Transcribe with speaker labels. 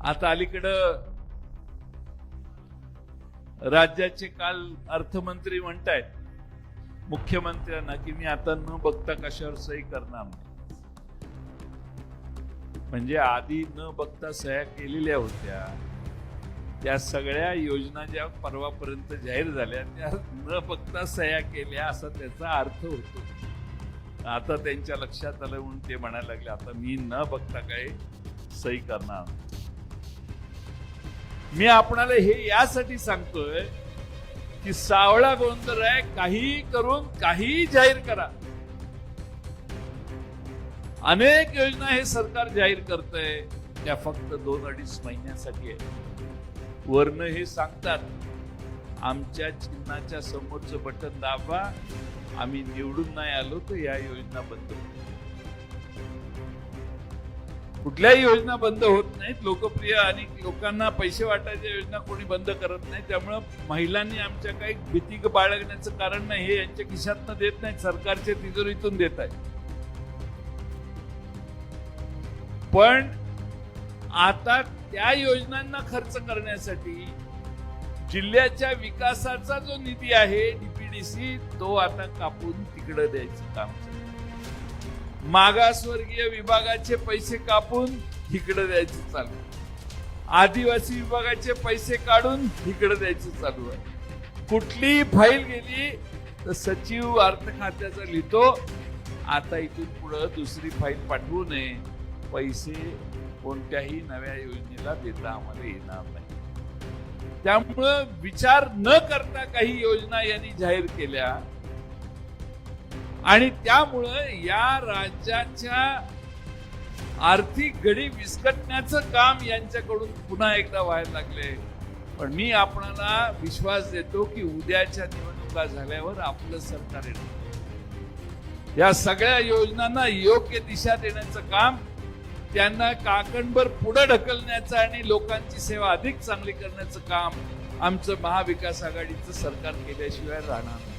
Speaker 1: आता अलीकडं राज्याचे काल अर्थमंत्री म्हणतायत मुख्यमंत्र्यांना की मी आता न बघता कशावर सही करणार नाही म्हणजे आधी न बघता सह्या केलेल्या होत्या त्या सगळ्या योजना ज्या परवापर्यंत जाहीर झाल्या त्या न बघता सह्या केल्या असा त्याचा अर्थ होतो आता त्यांच्या लक्षात आलं म्हणून ते म्हणायला लागले आता मी न बघता काय सही करणार नाही. मी आपणाला हे यासाठी सांगतोय की सावळा गोंधळ आहे काही करून काही जाहीर करा अनेक योजना हे सरकार जाहीर करतंय त्या फक्त दोन अडीच महिन्यासाठी आहे वर्ण हे सांगतात आमच्या चिन्हाच्या समोरचं बटन दाबा आम्ही निवडून नाही आलो तर या योजना बंद होतील. कुठल्याही योजना बंद होत नाहीत. लोकप्रिय आणि लोकांना पैसे वाटायच्या योजना कोणी बंद करत नाही. त्यामुळं महिलांनी आमच्या काही भीती बाळगण्याचं कारण नाही हे यांच्या खिशातनं देत नाहीत. सरकारच्या तिजोरीतून देत आहेत. पण आता त्या योजनांना खर्च करण्यासाठी जिल्ह्याच्या विकासाचा जो निधी आहे डीपीडीसी तो आता कापून तिकडे द्यायचं काम चालू मागासवर्गीय विभागाचे पैसे कापून इकडे द्यायचे चालू आहे. आदिवासी विभागाचे पैसे काढून इकडे द्यायचे चालू आहे. कुठलीही फाईल गेली तर सचिव अर्थ खात्याचा लिहितो आता इथून पुढं दुसरी फाईल पाठवू नये. पैसे कोणत्याही नव्या योजनेला देता आम्हाला येणार नाही. त्यामुळं विचार न करता काही योजना यांनी जाहीर केल्या. आणि त्यामुळं या राज्याच्या आर्थिक घडी विस्कटण्याचं काम यांच्याकडून पुन्हा एकदा व्हायला लागले. पण मी आपणाला विश्वास देतो की उद्याच्या निवडणुका झाल्यावर आपलं सरकार येणार. या सगळ्या योजनांना योग्य दिशा देण्याचं काम त्यांना काकणभर पुढे ढकलण्याचं आणि लोकांची सेवा अधिक चांगली करण्याचं काम आमचं महाविकास आघाडीचं सरकार केल्याशिवाय राहणार नाही.